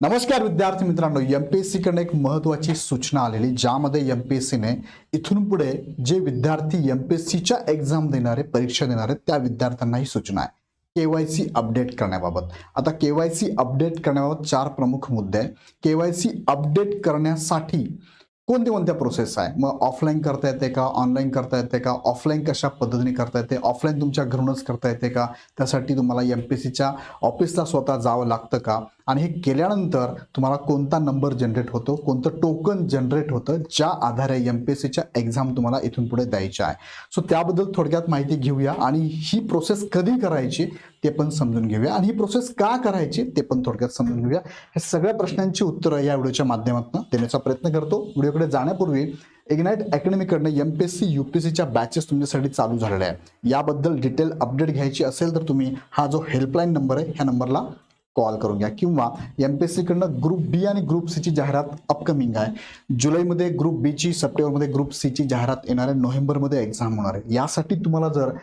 नमस्कार विद्यार्थी मित्रांनो एम पी एस सीकडनं एक महत्त्वाची सूचना आलेली ज्यामध्ये एम पी एस सीने इथून पुढे जे विद्यार्थी एम पी एस सीच्या एक्झाम देणारे परीक्षा देणारे त्या विद्यार्थ्यांना ही सूचना आहे. के वाय सी अपडेट करण्याबाबत. आता के वाय सी अपडेट करण्याबाबत चार प्रमुख मुद्दे आहे के वाय सी अपडेट करण्यासाठी कोणत्या कोणत्या प्रोसेस आहे? मग ऑफलाईन करता येते का? ऑनलाईन करता येते का? ऑफलाईन कशा पद्धतीने करता येते? ऑफलाईन तुमच्या घरूनच करता येते का? त्यासाठी तुम्हाला एम पी सीच्या ऑफिसला स्वतः जावं लागतं का? आणि हे केल्यानंतर तुम्हाला कोणता नंबर जनरेट होतो कोणतं टोकन जनरेट होतं ज्या आधारे एम पी एस सीच्या एक्झाम तुम्हाला इथून पुढे द्यायच्या आहे. सो त्याबद्दल थोडक्यात माहिती घेऊया आणि ही प्रोसेस कधी करायची ते पण समजून घेऊया. आणि ही प्रोसेस का करायची ते पण थोडक्यात समजून घेऊया. हे सगळ्या प्रश्नांची उत्तरं या व्हिडिओच्या माध्यमातून देण्याचा प्रयत्न करतो. व्हिडिओकडे जाण्यापूर्वी Ignite अकॅडमीकडनं M P S C U P सीच्या बॅचेस तुमच्यासाठी चालू झालेल्या आहे याबद्दल डिटेल अपडेट घ्यायची असेल तर तुम्ही हा जो हेल्पलाईन नंबर आहे ह्या नंबरला कॉल करून घ्या. किंवा एम पी एस सीकडनं ग्रुप बी आणि ग्रुप सीची जाहिरात अपकमिंग आहे. जुलैमध्ये ग्रुप बीची सप्टेंबरमध्ये ग्रुप सीची जाहिरात येणार आहे. नोव्हेंबरमध्ये एक्झाम होणार आहे. यासाठी तुम्हाला जर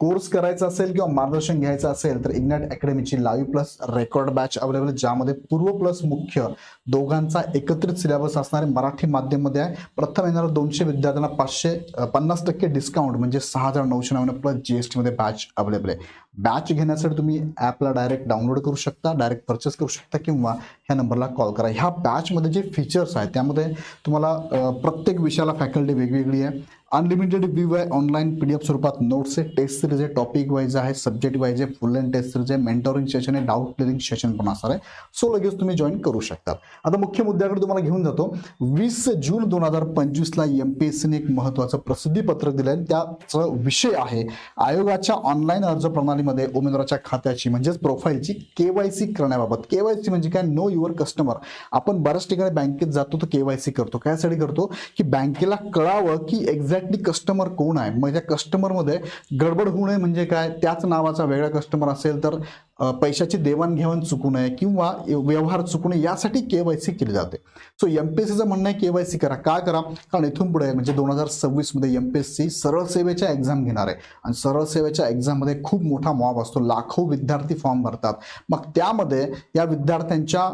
कोर्स करायचा असेल किंवा मार्गदर्शन घ्यायचं असेल तर Ignite अकॅडमीची live plus record batch available ज्यामध्ये पूर्व प्लस मुख्य दोघांचा एकत्रित सिलेबस असणारे मराठी माध्यममध्ये आहे. प्रथम येणाऱ्या दोनशे विद्यार्थ्यांना पाचशे पन्नास टक्के डिस्काउंट म्हणजे सहा हजार नऊशे नव्याण्णव प्लस जी एस टीमध्ये बॅच अवेलेबल आहे. बॅच घेण्यासाठी तुम्ही ॲपला डायरेक्ट डाउनलोड करू शकता डायरेक्ट परचेस करू शकता किंवा ह्या नंबरला कॉल करा. ह्या बॅचमध्ये जे फीचर्स आहेत त्यामध्ये तुम्हाला प्रत्येक विषयाला फॅकल्टी वेगवेगळी आहे. अनलिमिटेड व्ह्यू आहे ऑनलाईन पी डी एफ स्वरूपात नोट्स आहे टेस्ट सिरीज आहे टॉपिक वाईज आहे सब्जेक्ट वाईज आहे फुल अँड टेस्ट सिरीज आहे मेंटोरिंग सेशन आहे डाऊट क्लिअरिंग सेशन पण असणार आहे. सो लगेच तुम्ही जॉईन करू शकता. आता मुख्य मुद्द्याकडे तुम्हाला घेऊन जातो. वीस जून दोन हजार पंचवीसला एम पी एस सीने एक महत्त्वाचं प्रसिद्धीपत्रक दिलं आहे त्याचा विषय आहे आयोगाच्या ऑनलाईन अर्ज प्रणालीमध्ये उमेदवाराच्या खात्याची म्हणजेच प्रोफाईलची केवायसी करण्याबाबत. केवायसी म्हणजे काय? नो युअर कस्टमर आपण बऱ्याच ठिकाणी बँकेत जातो तर केवायसी करतो. कायसाठी करतो? की बँकेला कळावं की एक्झॅक्टली कस्टमर कोण आहे. मग त्या कस्टमरमध्ये गडबड होऊ नये म्हणजे काय? त्याच नावाचा वेगळा कस्टमर असेल तर पैशाची देवाणघेवाण चुकू नये किंवा व्यवहार चुकू नये यासाठी के वाय सी केली जाते. सो एम पी एस सीचं म्हणणं आहे के वाय सी करा. का करा? कारण इथून पुढे म्हणजे दोन हजार सव्वीसमध्ये एम पी एस सी सरळ सेवेच्या एक्झाम घेणार आहे. आणि सरळ सेवेच्या एक्झाममध्ये खूप मोठा मॉब असतो. लाखो विद्यार्थी फॉर्म भरतात. मग त्यामध्ये या विद्यार्थ्यांच्या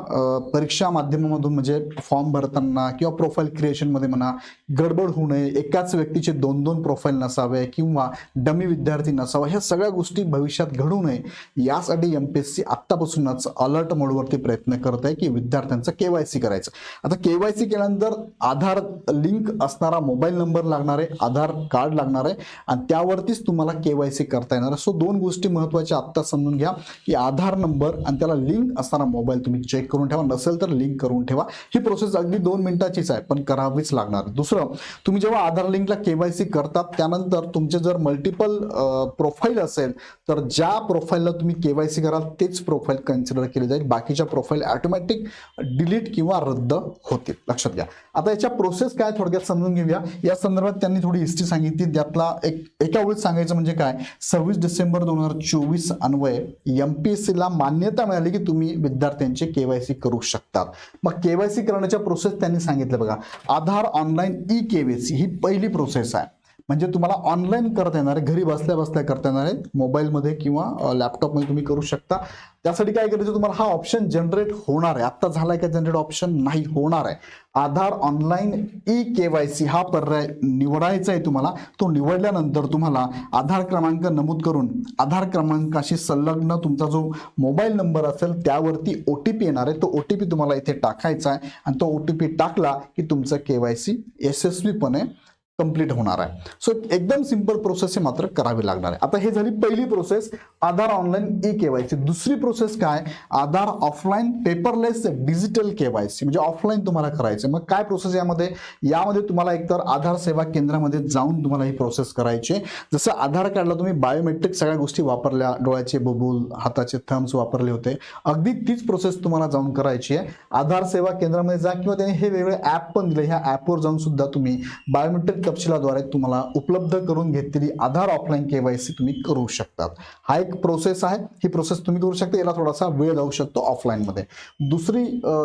परीक्षा माध्यमामधून म्हणजे फॉर्म भरताना किंवा प्रोफाईल क्रिएशनमध्ये म्हणा गडबड होऊ नये. एकाच व्यक्तीचे दोन दोन प्रोफाईल नसावे किंवा डमी विद्यार्थी नसावा. ह्या सगळ्या गोष्टी भविष्यात घडू नये. यासाठी एम पी एस सी आत्तापासूनच अलर्ट मोडवरती प्रयत्न करत आहे की विद्यार्थ्यांचं के वाय सी करायचं. आता के वाय सी केल्यानंतर आधार लिंक असणारा मोबाईल नंबर लागणार आहे आधार कार्ड लागणार आहे आणि त्यावरतीच तुम्हाला के वाय सी करता येणार. आहे सो दोन गोष्टी महत्त्वाच्या आत्ता समजून घ्या की आधार नंबर आणि त्याला लिंक असणारा मोबाईल तुम्ही चेक करून ठेवा. नसेल तर लिंक करून ठेवा. ही प्रोसेस अगदी दोन मिनिटाचीच आहे पण करावीच लागणार. दुसरं तुम्ही जेव्हा आधार लिंकला के वाय सी करतात त्यानंतर तुमचे जर मल्टिपल प्रोफाईल असेल तर ज्या प्रोफाईलला तुम्ही के वाय कराल तेच प्रोफाईल कन्सिडर केली जाईल. बाकीच्या प्रोफाईल ऑटोमॅटिक डिलीट किंवा रद्द होतील. लक्षात घ्या. आता याच्या प्रोसेस काय थोडक्यात समजून घेऊया. या संदर्भात त्यांनी थोडी हिस्ट्री सांगितली. त्यातला एक एका वेळेस सांगायचं म्हणजे काय? सव्वीस डिसेंबर दोन हजार चोवीस अन्वये एम पी एस सीला मान्यता मिळाली की तुम्ही विद्यार्थ्यांचे के वाय सी करू शकतात. मग के वाय सी करण्याच्या प्रोसेस त्यांनी सांगितलं बघा. Aadhaar online e K Y C ही पहिली प्रोसेस आहे. म्हणजे तुम्हाला ऑनलाईन करता येणार आहे घरी बसल्या बसल्या करता येणार आहे मोबाईलमध्ये किंवा लॅपटॉपमध्ये तुम्ही करू शकता. त्यासाठी काय करायचं तुम्हाला हा ऑप्शन जनरेट होणार आहे. आत्ता झालाय का जनरेट ऑप्शन नाही होणार आहे. Aadhaar online e K Y C हा पर्याय निवडायचा आहे तुम्हाला. तो निवडल्यानंतर तुम्हाला आधार क्रमांक नमूद करून आधार क्रमांकाशी संलग्न तुमचा जो मोबाईल नंबर असेल त्यावरती ओ टी पी येणार आहे. तो ओ टी पी तुम्हाला इथे टाकायचा आहे. आणि तो ओ टी पी टाकला की तुमचं के वाय सी यशस्वीपणे कंप्लीट होणार आहे. सो एकदम सिंपल प्रोसेस हे मात्र करावी लागणार आहे. आता हे झाली पहिली process Aadhaar online e KYC दुसरी प्रोसेस काय? Aadhaar offline paperless digital KYC म्हणजे ऑफलाईन तुम्हाला करायचं मग काय प्रोसेस यामध्ये? यामध्ये तुम्हाला एकतर आधार सेवा केंद्रामध्ये जाऊन तुम्हाला ही प्रोसेस करायची आहे. जसं आधार कार्डला तुम्ही बायोमेट्रिक सगळ्या गोष्टी वापरल्या डोळ्याचे बबूल हाताचे थम्स वापरले होते. अगदी तीच प्रोसेस तुम्हाला जाऊन करायची आहे. आधार सेवा केंद्रामध्ये जा किंवा त्यांनी हे वेगळे ॲप पण दिले. ह्या ॲपवर जाऊन सुद्धा तुम्ही बायोमेट्रिक तपशिलाद्वारे तुम्हाला उपलब्ध करून घेतलेली आधार ऑफलाईन केवायसी तुम्ही करू शकतात. हा एक प्रोसेस आहे. ही प्रोसेस तुम्ही करू शकता. याला थोडासा वेळ जाऊ शकतो ऑफलाईनमध्ये दुसरी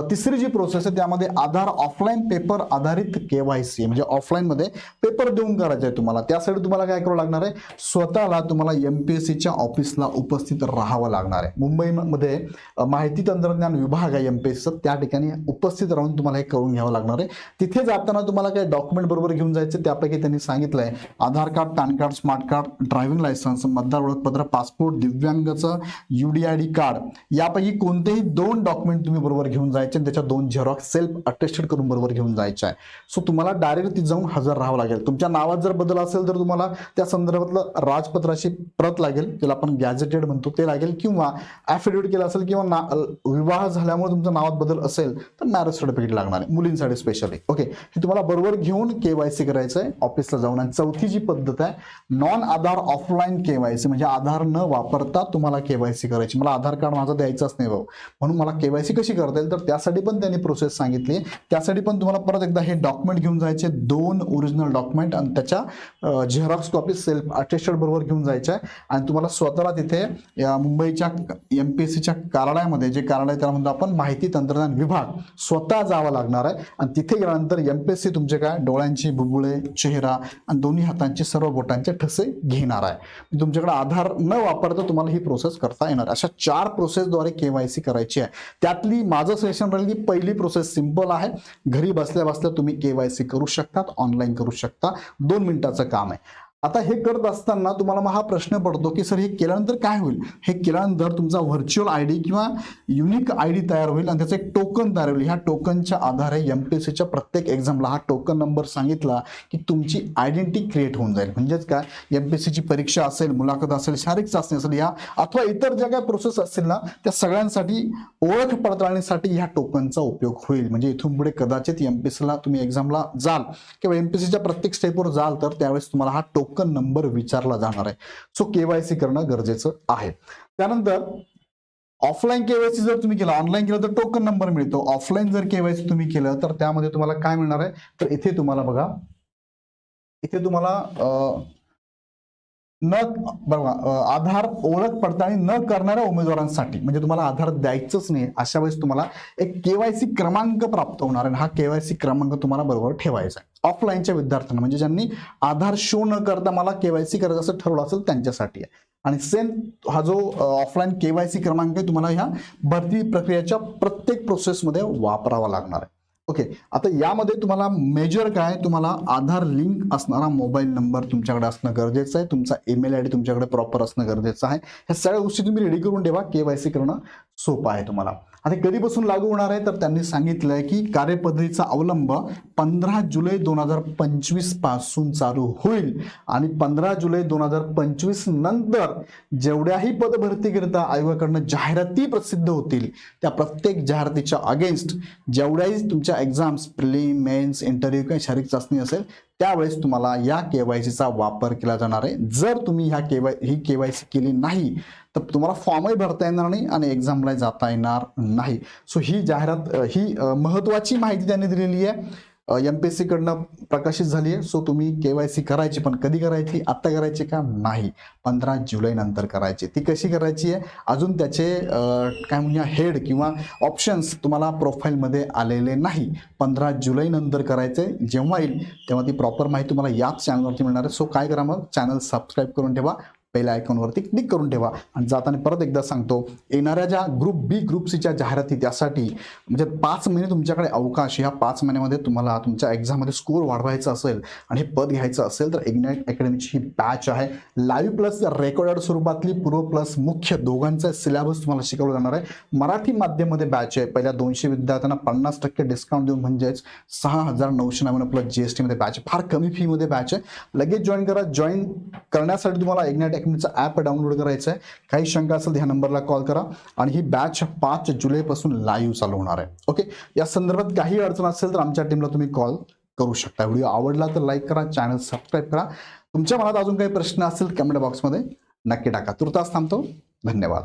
तिसरी जी प्रोसेस आहे त्यामध्ये आधार ऑफलाईन पेपर आधारित केवायसी म्हणजे ऑफलाईनमध्ये पेपर देऊन करायचं आहे तुम्हाला. त्यासाठी तुम्हाला काय करावं लागणार आहे? स्वतःला तुम्हाला एम पी एस सीच्या ऑफिसला उपस्थित राहावं लागणार आहे. मुंबईमध्ये माहिती तंत्रज्ञान विभाग आहे एमपीएससीचा त्या ठिकाणी उपस्थित राहून तुम्हाला हे करून घ्यावं लागणार आहे. तिथे जाताना तुम्हाला काही डॉक्युमेंट बरोबर घेऊन जायचं त्यापैकी त्यांनी सांगितलंय. Aadhaar card PAN card smart card driving licence मतदार ओळखपत्र पासपोर्ट दिव्यांगचं युडीआयडी कार्ड. यापैकी कोणतेही दोन डॉक्युमेंट तुम्ही बरोबर घेऊन जायचे आणि त्याच्या दोन झेरॉक्स सेल्फ अटेस्टेड करून बरोबर घेऊन जायचं आहे. सो तुम्हाला डायरेक्ट तिथे जाऊन हजर राहावं लागेल. तुमच्या नावात जर बदल असेल तर तुम्हाला त्या संदर्भातलं राजपत्राची प्रत लागेल. त्याला आपण गॅझेटेड म्हणतो. ते लागेल किंवा ॲफिडेविट केलं असेल किंवा ना विवाह झाल्यामुळे तुमच्या नावात बदल असेल तर मॅरेज सर्टिफिकेट लागणार आहे. मुलींसाठी स्पेशली ओके हे तुम्हाला बरोबर घेऊन केवायसी करायचं आहे ऑफिसला जाऊन. आणि चौथी जी पद्धत आहे नॉन आधार ऑफलाईन केवायसी म्हणजे आधार न वापरता तुम्हाला केवायसी करायची. मला आधार कार्ड माझं द्यायचंच नाही भाऊ. म्हणून मला केवायसी कशी करता येईल? तर त्यासाठी पण त्यांनी प्रोसेस सांगितली. त्यासाठी पण तुम्हाला परत एकदा हे डॉक्युमेंट घेऊन जायचे दोन ओरिजिनल डॉक्युमेंट आणि त्याच्या झेरॉक्स कॉपी सेल्फ अटेस्टेड बरोबर घेऊन जायचं. आहे आणि तुम्हाला स्वतःला तिथे या मुंबईच्या एम पी एस सीच्या कार्यालयामध्ये जे कार्यालय त्याला म्हणतो आपण माहिती तंत्रज्ञान विभाग स्वतः जावं लागणार आहे. आणि तिथे गेल्यानंतर एम पी एस सी तुमचे काय? डोळ्यांची बुबुळे चेहरा आणि दोन्ही हातांचे सर्व बोटांचे ठसे घेणार आहे. तुमच्याकडे आधार न वापरता तुम्हाला ही प्रोसेस करता येणार. अशा चार प्रोसेसद्वारे केवायसी करायची आहे. त्यातली माझं सजेशन राहील की पहिली प्रोसेस सिंपल आहे. घरी बसल्या बसल्या तुम्ही केवायसी करू शकतात ऑनलाईन करू शकता. दोन मिनिटाचं काम आहे. आता हे करत असताना तुम्हाला मग हा प्रश्न पडतो की सर हे केल्यानंतर काय होईल? हे केल्यानंतर तुमचा व्हर्च्युअल आय डी किंवा युनिक आय डी तयार होईल आणि त्याचं एक टोकन तयार होईल. ह्या टोकनच्या आधारे एम पी एस सीच्या प्रत्येक एक्झामला हा टोकन नंबर सांगितला की तुमची आयडेंटिटी क्रिएट होऊन जाईल. म्हणजेच काय? एम पी एस सीची परीक्षा असेल मुलाखत असेल शारीरिक चाचणी असेल या अथवा इतर ज्या काही प्रोसेस असतील ना त्या सगळ्यांसाठी ओळख पडताळणीसाठी ह्या टोकनचा उपयोग होईल. म्हणजे इथून पुढे कदाचित एम पी सीला तुम्ही एक्झामला जाल. किंवा एम पी सीच्या प्रत्येक स्टेपवर जाल तर त्यावेळेस तुम्हाला हा टोकन टोकन नंबर विचारला जाणार आहे. सो केवायसी करणं गरजेचं आहे. त्यानंतर ऑफलाईन केवायसी जर तुम्ही केलं ऑनलाईन केलं तर टोकन नंबर मिळतो. ऑफलाईन जर केवायसी तुम्ही केलं तर त्यामध्ये तुम्हाला काय मिळणार आहे? तर इथे तुम्हाला बघा इथे तुम्हाला न बघा आधार ओळख पडताळणी न करणाऱ्या उमेदवारांसाठी म्हणजे तुम्हाला आधार द्यायचंच नाही अशा वेळेस तुम्हाला एक केवायसी क्रमांक प्राप्त होणार आणि हा केवायसी क्रमांक तुम्हाला बरोबर ठेवायचा आहे. ऑफलाईनच्या विद्यार्थ्यांना म्हणजे ज्यांनी आधार शो न करता मला केवायसी करायचं असं ठरवलं असेल त्यांच्यासाठी आहे. आणि सेम हा जो ऑफलाईन केवायसी क्रमांक आहे तुम्हाला ह्या भरती प्रक्रियेच्या प्रत्येक प्रोसेसमध्ये वापरावा लागणार आहे. ओके आता यामध्ये तुम्हाला मेजर काय तुम्हाला आधार लिंक असणारा मोबाईल नंबर तुमच्याकडे असणं गरजेचं आहे. तुमचा ईमेल आय डी तुमच्याकडे प्रॉपर असणं गरजेचं आहे. ह्या सगळ्या गोष्टी तुम्ही रेडी करून ठेवा. केवायसी करणं सोपं आहे तुम्हाला. आता कधीपासून लागू होणार आहे तर त्यांनी सांगितलं आहे की कार्यपद्धतीचा अवलंब पंधरा जुलै दोन हजार पंचवीसपासून चालू होईल. आणि पंधरा जुलै दोन हजार पंचवीस नंतर जेवढ्याही पदभरतीकरिता आयोगाकडनं जाहिराती प्रसिद्ध होतील त्या प्रत्येक जाहिरातीच्या अगेन्स्ट जेवढ्याही तुमच्या एक्झाम्स प्रिलिम मेन्स इंटरव्ह्यू किंवा शारीरिक चाचणी असेल त्यावेळेस तुम्हाला या केवायसीचा वापर केला जाणार आहे. जर तुम्ही ह्या केवाय ही केवायसी केली नाही तर तुम्हाला फॉर्मही भरता येणार नाही आणि एक्झामला जाता येणार नाही. सो ही जाहिरात ही महत्त्वाची महत्वाची माहिती त्यांनी दिलेली आहे. एम पी एस सीकडनं प्रकाशित झाली आहे. सो तुम्ही के वाय सी करायची पण कधी करायची आत्ता करायची का? नाही. पंधरा जुलै नंतर करायची. ती कशी करायची आहे? अजून त्याचे काय म्हणूया हेड किंवा ऑप्शन्स तुम्हाला प्रोफाईलमध्ये आलेले नाही. पंधरा जुलै नंतर करायचे. जेव्हा येईल तेव्हा ती प्रॉपर माहिती तुम्हाला याच चॅनलवरती मिळणार आहे. सो काय करा मग? चॅनल सबस्क्राईब करून ठेवा. पहिल्या आयकॉनवरती क्लिक करून ठेवा. आणि जाताना परत एकदा सांगतो येणाऱ्या ज्या ग्रुप बी ग्रुप सीच्या जाहिराती त्यासाठी म्हणजे पाच महिने तुमच्याकडे अवकाश ह्या पाच महिन्यामध्ये तुम्हाला तुमच्या एक्झाममध्ये स्कोर वाढवायचा असेल आणि हे पद घ्यायचं असेल तर इग्नाईट अकॅडमीची ही बॅच आहे. लाईव्ह प्लस रेकॉर्डेड स्वरूपातली पूर्व प्लस मुख्य दोघांचा सिलेबस तुम्हाला शिकवलं जाणार आहे. मराठी माध्यममध्ये बॅच आहे. पहिल्या दोनशे विद्यार्थ्यांना पन्नास टक्के डिस्काउंट देऊन म्हणजेच सहा हजार नऊशे नव्याण्णव प्लस जी एस बॅच आहे. फार कमी फीमध्ये बॅच आहे. लगेच जॉईन करा. जॉईन करण्यासाठी तुम्हाला इग्नाईट अकॅडमीचा ॲप डाउनलोड करायचं आहे काही शंका असेल तर ह्या नंबरला कॉल करा. आणि ही बॅच पाच जुलैपासून लाईव्ह चालू होणार आहे. ओके या संदर्भात काही अडचण असेल तर आमच्या टीमला तुम्ही कॉल करू शकता. व्हिडिओ आवडला तर लाईक करा चॅनल सबस्क्राईब करा. तुमच्या मनात अजून काही प्रश्न असतील कमेंट बॉक्समध्ये नक्की टाका. तुर्तास थांबतो. धन्यवाद.